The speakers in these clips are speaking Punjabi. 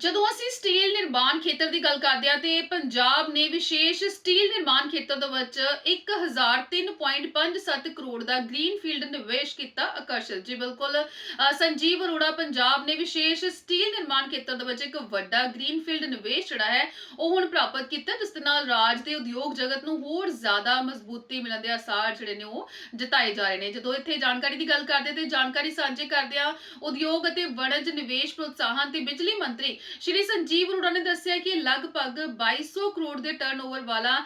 ਜਦੋਂ ਅਸੀਂ ਸਟੀਲ ਨਿਰਮਾਣ ਖੇਤਰ ਦੀ ਗੱਲ ਕਰਦੇ ਹਾਂ, ਤੇ ਪੰਜਾਬ ਨੇ ਵਿਸ਼ੇਸ਼ ਸਟੀਲ ਨਿਰਮਾਣ ਖੇਤਰ ਦੇ ਵਿੱਚ 1003.57 ਕਰੋੜ ਦਾ ਗ੍ਰੀਨਫੀਲਡ ਨਿਵੇਸ਼ ਕੀਤਾ ਆਕਰਸ਼ਿਤ। ਜੀ ਬਿਲਕੁਲ ਸੰਜੀਵ ਅਰੋੜਾ, ਪੰਜਾਬ ਨੇ ਵਿਸ਼ੇਸ਼ ਸਟੀਲ ਨਿਰਮਾਣ ਖੇਤਰ ਦੇ ਵਿੱਚ ਇੱਕ ਵੱਡਾ ਗ੍ਰੀਨਫੀਲਡ ਨਿਵੇਸ਼ ਜਿਹੜਾ ਹੈ, ਉਹ ਹੁਣ ਪ੍ਰਾਪਤ ਕੀਤਾ, ਜਿਸ ਦੇ ਨਾਲ ਰਾਜ ਦੇ ਉਦਯੋਗ ਜਗਤ ਨੂੰ ਹੋਰ ਜ਼ਿਆਦਾ ਮਜ਼ਬੂਤੀ ਮਿਲਣ ਦੇ ਆਸਾਰ ਜਿਹੜੇ ਨੇ ਉਹ ਜਤਾਏ ਜਾ ਰਹੇ ਨੇ। ਜਦੋਂ ਇੱਥੇ ਜਾਣਕਾਰੀ ਦੀ ਗੱਲ ਕਰਦੇ ਤੇ ਜਾਣਕਾਰੀ ਸਾਂਝੇ ਕਰਦੇ ਆ ਉਦਯੋਗ ਅਤੇ ਵਣਜ ਨਿਵੇਸ਼ ਪ੍ਰੋਤਸਾਹਨ ਤੇ ਬਿਜਲੀ ਮੰਤਰੀ ਸ਼੍ਰੀ ਸੰਜੀਵ ਅਰੋੜਾ ਨੇ ਦੱਸਿਆ ਕਿ ਲਗਭਗ 2200 ਕਰੋੜ ਦੇ ਟਰਨਓਵਰ ਵਾਲਾ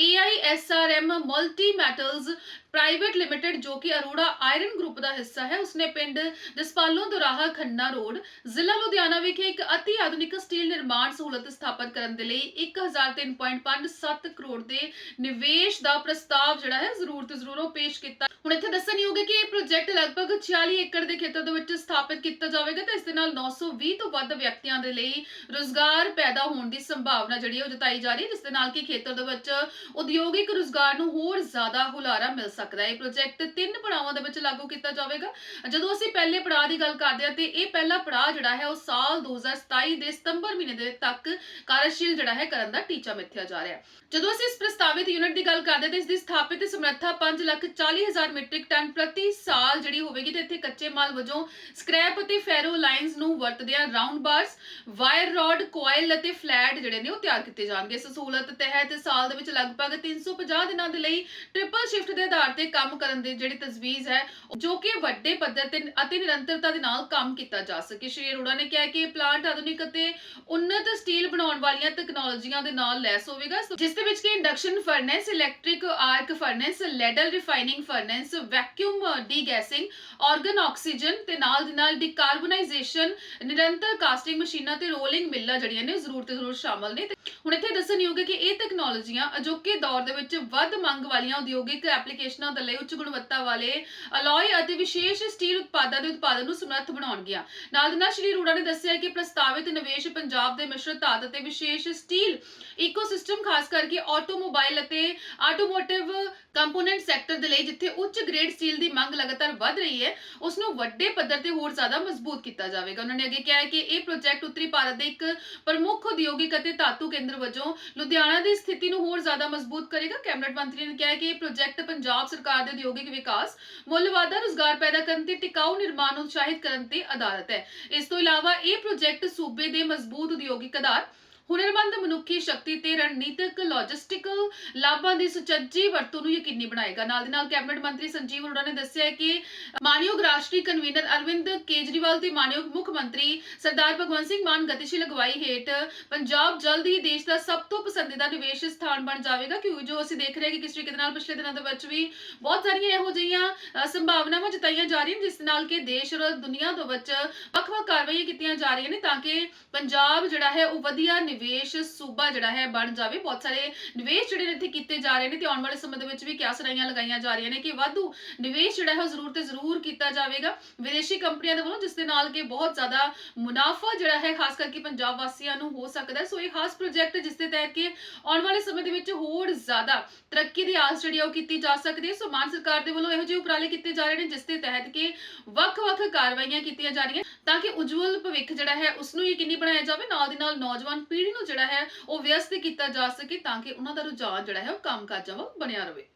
AISRM multi metals private limited ਜੋ ਕਿ ਅਰੋੜਾ ਆਇਰਨ ਗਰੁੱਪ ਦਾ ਹਿੱਸਾ ਹੈ, ਉਸਨੇ ਪਿੰਡ ਦਸਪਾਲੋਂ ਦੁਰਾਹਾ ਖੰਨਾ ਰੋਡ, ਜ਼ਿਲ੍ਹਾ ਲੁਧਿਆਣਾ ਵਿਖੇ ਇੱਕ ਅਤੀ ਆਧੁਨਿਕ ਸਟੀਲ ਨਿਰਮਾਣ ਸਹੂਲਤ ਸਥਾਪਿਤ ਕਰਨ ਦੇ ਲਈ 1003.57 ਕਰੋੜ ਦੇ ਨਿਵੇਸ਼ ਦਾ ਪ੍ਰਸਤਾਵ ਜਿਹੜਾ ਹੈ, ਜ਼ਰੂਰ ਤੇ ਜ਼ਰੂਰ ਉਹ ਪੇਸ਼ ਕੀਤਾ। ਹੁਣ ਇੱਥੇ ਦੱਸਣਯੋਗ ਹੈ ਕਿ ਇਹ ਪ੍ਰੋਜੈਕਟ ਲਗਭਗ 46 ਏਕੜ ਦੇ ਖੇਤਰ ਦੇ ਵਿੱਚ ਸਥਾਪਿਤ ਕੀਤਾ ਜਾਵੇਗਾ, ਤੇ ਇਸ ਦੇ ਨਾਲ 920 ਤੋਂ ਵੱਧ ਵਿਅਕਤੀਆਂ ਦੇ ਲਈ ਰੋਜ਼ਗਾਰ ਪੈਦਾ ਹੋਣ ਦੀ ਸੰਭਾਵਨਾ ਜਿਹੜੀ ਹੈ ਉਹ ਜਤਾਈ ਜਾ ਰਹੀ ਹੈ, ਜਿਸ ਦੇ ਨਾਲ ਕਿ ਖੇਤਰ ਦੇ ਵਿੱਚ ਉਦਯੋਗਿਕ ਰੋਜ਼ਗਾਰ ਨੂੰ ਹੋਰ ਜ਼ਿਆਦਾ ਹੁਲਾਰਾ ਮਿਲ ਸਕਦਾ ਹੈ। ਇਹ ਪ੍ਰੋਜੈਕਟ ਤਿੰਨ ਪੜਾਵਾਂ ਦੇ ਵਿੱਚ ਲਾਗੂ ਕੀਤਾ ਜਾਵੇਗਾ। ਜਦੋਂ ਅਸੀਂ ਪਹਿਲੇ ਪੜਾਅ ਦੀ ਗੱਲ ਕਰਦੇ ਹਾਂ, ਤੇ ਇਹ ਪਹਿਲਾ ਪੜਾਅ ਜਿਹੜਾ ਹੈ, ਉਹ ਸਾਲ 2027 ਦੇ ਸਤੰਬਰ ਮਹੀਨੇ ਦੇ ਤੱਕ ਕਾਰਜਸ਼ੀਲ ਜਿਹੜਾ ਹੈ, ਕਰਨ ਦਾ ਟੀਚਾ ਮਿੱਥਿਆ ਜਾ ਰਿਹਾ ਹੈ। ਜਦੋਂ ਅਸੀਂ ਇਸ ਪ੍ਰਸਤਾਵਿਤ ਯੂਨਿਟ ਦੀ ਗੱਲ ਕਰਦੇ ਹਾਂ, ਤੇ ਇਸ ਦੀ ਸਥਾਪਿਤ ਸਮਰੱਥਾ 5 ਲੱਖ 40 ਹਜ਼ਾਰ ਮੀਟ੍ਰਿਕ ਟਨ ਪ੍ਰਤੀ ਸਾਲ ਜਿਹੜੀ ਹੋਵੇਗੀ, ਤੇ ਇੱਥੇ ਕੱਚੇ ਮਾਲ ਵਜੋਂ ਸਕ੍ਰੈਪ ਅਤੇ ਫੈਰੋ ਲਾਈਨਸ ਨੂੰ ਵਰਤਦਿਆਂ ਆ round bars wire rod, coil ਅਤੇ ਫਲੈਟ ਜਿਹੜੇ ਨੇ ਉਹ ਤਿਆਰ ਕੀਤੇ ਜਾਣਗੇ। ਇਸ ਸਹੂਲਤ ਤਹਿਤ ਸਾਲ ਦੇ ਵਿੱਚ ਲਗਭਗ 350 ਦਿਨਾਂ ਦੇ ਲਈ ਟ੍ਰਿਪਲ ਸ਼ਿਫਟ ਦੇ ਆਧਾਰ ਤੇ ਕੰਮ ਕਰਨ ਦੀ ਜਿਹੜੀ ਤਜਵੀਜ਼ ਹੈ, ਜੋ ਕਿ ਵੱਡੇ ਪੱਧਰ ਤੇ ਅਤੇ ਨਿਰੰਤਰਤਾ ਦੇ ਨਾਲ ਕੰਮ ਕੀਤਾ ਜਾ ਸਕੇ। ਸ਼੍ਰੀ ਅਰੋੜਾ ਨੇ ਕਿਹਾ ਕਿ ਪਲਾਂਟ ਆਧੁਨਿਕ ਅਤੇ ਉન્નਤ ਸਟੀਲ ਬਣਾਉਣ ਵਾਲੀਆਂ ਤਕਨਾਲੋਜੀਆਂ ਦੇ ਨਾਲ ਲੈਸ ਹੋਵੇਗਾ ਜਿਸ ਦੇ ਵਿੱਚ ਕਿ induction furnace electric arc furnace ladle refining furnace vacuum degassing argon oxygen ਤੇ ਨਾਲ ਦੀ ਨਾਲ ਡੀਕਾਰਬੋਨਾਈਜੇਸ਼ਨ ਨਿਰੰਤਰ ਕਾਸਟਿੰਗ ਮਸ਼ੀਨਾਂ ਤੇ ਰੋਲਿੰਗ ਮਿੱਲਾਂ ਜਿਹੜੀਆਂ ਨੇ, ਜ਼ਰੂਰ ਤੇ ਜ਼ਰੂਰ ਸ਼ਾਮਲ ਨੇ। ਹੁਣ ਇੱਥੇ ਦੱਸਣਯੋਗ ਹੈ ਕਿ ਇਹ ਤਕਨਾਲੋਜੀਆਂ ਅਜੋਕੇ ਦੌਰ ਦੇ ਵਿੱਚ ਵੱਧ ਮੰਗ ਵਾਲੀਆਂ ਉਦਯੋਗਿਕ ਐਪਲੀਕੇਸ਼ਨਾਂ ਦੇ ਲਈ ਉੱਚ ਗੁਣਵੱਤਾ ਵਾਲੇ ਅਲੋਏ ਅਤੇ ਵਿਸ਼ੇਸ਼ ਸਟੀਲ ਉਤਪਾਦਾਂ ਦੇ ਉਤਪਾਦਨ ਨੂੰ ਸਮਰੱਥ ਬਣਾਉਣਗੀਆਂ ਨਾਲ ਦੀ ਨਾਲ ਸ਼੍ਰੀ ਅਰੋੜਾ ਨੇ ਦੱਸਿਆ ਕਿ ਪ੍ਰਸਤਾਵਿਤ ਨਿਵੇਸ਼ ਪੰਜਾਬ ਦੇ ਮਿਸ਼ਰਤ ਧਾਤ ਅਤੇ ਵਿਸ਼ੇਸ਼ ਸਟੀਲ ਇਕੋਸਿਸਟਮ ਖਾਸ ਕਰਕੇ ਆਟੋਮੋਬਾਈਲ ਅਤੇ ਆਟੋਮੋਟਿਵ ਕੰਪੋਨੈਂਟ ਸੈਕਟਰ ਦੇ ਲਈ, ਜਿੱਥੇ ਉੱਚ ਗ੍ਰੇਡ ਸਟੀਲ ਦੀ ਮੰਗ ਲਗਾਤਾਰ ਵੱਧ ਰਹੀ ਹੈ ਉਸ ਨੂੰ ਵੱਡੇ ਪੱਧਰ ਤੇ ਹੋਰ ਜ਼ਿਆਦਾ ਮਜ਼ਬੂਤ ਕੀਤਾ ਜਾਵੇਗਾ। ਉਹਨਾਂ ਨੇ ਅੱਗੇ ਕਿਹਾ ਕਿ ਇਹ ਪ੍ਰੋਜੈਕਟ ਉੱਤਰੀ ਭਾਰਤ ਦੇ ਇੱਕ ਪ੍ਰਮੁੱਖ ਉਦਯੋਗਿਕ ਅਤੇ ਧਾਤੂ ਕੇਂਦਰ ਵਜੋਂ ਲੁਧਿਆਣਾ ਦੀ ਸਥਿਤੀ ਨੂੰ ਹੋਰ ਜ਼ਿਆਦਾ ਮਜ਼ਬੂਤ ਕਰੇਗਾ। ਕੈਬਨਿਟ ਮੰਤਰੀ ਨੇ ਕਿਹਾ ਕਿ ਇਹ ਪ੍ਰੋਜੈਕਟ ਪੰਜਾਬ ਸਰਕਾਰ ਦੇ ਉਦਯੋਗਿਕ ਵਿਕਾਸ, ਮੁੱਲ ਵਾਧਾ, ਰੁਜ਼ਗਾਰ ਪੈਦਾ ਕਰਨ ਤੇ ਟਿਕਾਊ ਨਿਰਮਾਣ ਨੂੰ ਉਤਸ਼ਾਹਿਤ ਕਰਨ ਤੇ ਆਧਾਰਿਤ ਹੈ। ਇਸ ਤੋਂ ਇਲਾਵਾ ਇਹ ਪ੍ਰੋਜੈਕਟ ਸੂਬੇ ਦੇ ਮਜ਼ਬੂਤ ਉਦਯੋਗਿਕ ਆਧਾਰ ਹੁਨਰਮੰਦ ਮਨੁੱਖੀ ਸ਼ਕਤੀ ਤੇ ਰਣਨੀਤਿਕ ਲੌਜਿਸਟਿਕਲ ਲਾਭਾਂ ਦੀ ਸੁਚੱਜੀ ਵਰਤੋਂ ਨੂੰ ਯਕੀਨੀ ਬਣਾਏਗਾ। ਨਾਲ ਦੀ ਨਾਲ ਕੈਬਨਿਟ ਮੰਤਰੀ ਸੰਜੀਵ ਅਰੋੜਾ ਨੇ ਦੱਸਿਆ ਕਿ ਮਾਨਯੋਗ ਰਾਸ਼ਟਰੀ ਕਨਵੀਨਰ ਅਰਵਿੰਦ ਕੇਜਰੀਵਾਲ ਤੇ ਮਾਨਯੋਗ ਮੁੱਖ ਮੰਤਰੀ ਸਰਦਾਰ ਭਗਵੰਤ ਸਿੰਘ ਮਾਨ ਗਤੀਸ਼ੀਲ ਅਗਵਾਈ ਹੇਠ ਪੰਜਾਬ ਜਲਦ ਹੀ ਦੇਸ਼ ਦਾ ਸਭ ਤੋਂ ਪਸੰਦੀਦਾ ਨਿਵੇਸ਼ ਸਥਾਨ ਬਣ ਜਾਵੇਗਾ। ਕਿਉਂਕਿ ਜੋ ਅਸੀਂ ਦੇਖ ਰਹੇ ਹਾਂ ਕਿ ਕਿਸ ਤਰੀਕੇ ਦੇ ਨਾਲ ਪਿਛਲੇ ਦਿਨਾਂ ਦੇ ਵਿੱਚ ਵੀ ਬਹੁਤ ਸਾਰੀਆਂ ਇਹੋ ਜਿਹੀਆਂ ਸੰਭਾਵਨਾਵਾਂ ਜਤਾਈਆਂ ਜਾ ਰਹੀਆਂ, ਜਿਸ ਨਾਲ ਕਿ ਦੇਸ਼ ਔਰ ਦੁਨੀਆ ਦੇ ਵਿੱਚ ਵੱਖ-ਵੱਖ ਕਾਰਵਾਈਆਂ ਕੀਤੀਆਂ ਜਾ ਰਹੀਆਂ ਨੇ ਤਾਂ ਕਿ ਪੰਜਾਬ ਜਿਹੜਾ ਹੈ ਉਹ ਵਧੀਆ ਨਿਵੇਸ਼ ਸੂਬਾ ਜਿਹੜਾ ਹੈ ਬਣ ਜਾਵੇ। ਬਹੁਤ ਸਾਰੇ ਨਿਵੇਸ਼ ਜਿਹੜੇ ਨੇ ਇੱਥੇ ਕੀਤੇ ਜਾ ਰਹੇ ਨੇ ਤੇ ਆਉਣ ਵਾਲੇ ਸਮੇਂ ਦੇ ਵਿੱਚ ਵੀ ਕਿਆ ਸਰਾਈਆਂ ਲਗਾਈਆਂ ਜਾ ਰਹੀਆਂ ਨੇ ਕਿ ਵਾਧੂ ਨਿਵੇਸ਼ ਜਿਹੜਾ ਹੈ ਜ਼ਰੂਰ ਤੇ ਜ਼ਰੂਰ ਕੀਤਾ ਜਾਵੇਗਾ। ਵਿਦੇਸ਼ੀ ਕੰਪਨੀਆਂ ਦੇ ਵੱਲੋਂ ਜਿਸ ਦੇ ਨਾਲ ਕਿ ਬਹੁਤ ਜ਼ਿਆਦਾ ਮੁਨਾਫਾ ਜਿਹੜਾ ਹੈ, ਖਾਸ ਕਰਕੇ ਪੰਜਾਬ ਵਾਸੀਆਂ ਨੂੰ ਹੋ ਸਕਦਾ ਹੈ। ਸੋ ਇਹ ਖਾਸ ਪ੍ਰੋਜੈਕਟ ਜਿਸ ਦੇ ਤਹਿਤ ਕਿ ਆਉਣ ਵਾਲੇ ਸਮੇਂ ਦੇ ਵਿੱਚ ਹੋਰ ਜ਼ਿਆਦਾ ਤਰੱਕੀ ਦੀ ਆਸ ਜਿਹੜੀ ਆ ਉਹ ਕੀਤੀ ਜਾ ਸਕਦੀ ਹੈ। ਸੋ ਮਾਨ ਸਰਕਾਰ ਦੇ ਵੱਲੋਂ ਇਹੋ ਜਿਹੇ ਉਪਰਾਲੇ ਕੀਤੇ ਜਾ ਰਹੇ ਨੇ ਜਿਸ ਦੇ ਤਹਿਤ ਕਿ ਵੱਖ-ਵੱਖ ਕਾਰਵਾਈਆਂ ਕੀਤੀਆਂ ਜਾ ਰਹੀਆਂ ਤਾਂ ਕਿ ਉਜਵਲ ਭਵਿੱਖ ਜਿਹੜਾ ਹੈ ਉਸ ਨੂੰ ਯਕੀਨੀ ਬਣਾਇਆ ਜਾਵੇ। ਨਾਲ ਦੀ ਨਾਲ ਨੌਜਵਾਨ ਪੀੜ੍ਹੀ ਨੂੰ ਜਿਹੜਾ ਹੈ ਉਹ ਵਿਅਸਤ ਕੀਤਾ ਜਾ ਸਕੇ ਤਾਂ ਕਿ ਉਹਨਾਂ ਦਾ ਰੁਝਾਨ ਜਿਹੜਾ ਹੈ ਉਹ ਕੰਮਕਾਜਾਂ ਵੱਲ ਬਣਿਆ ਰਹੇ।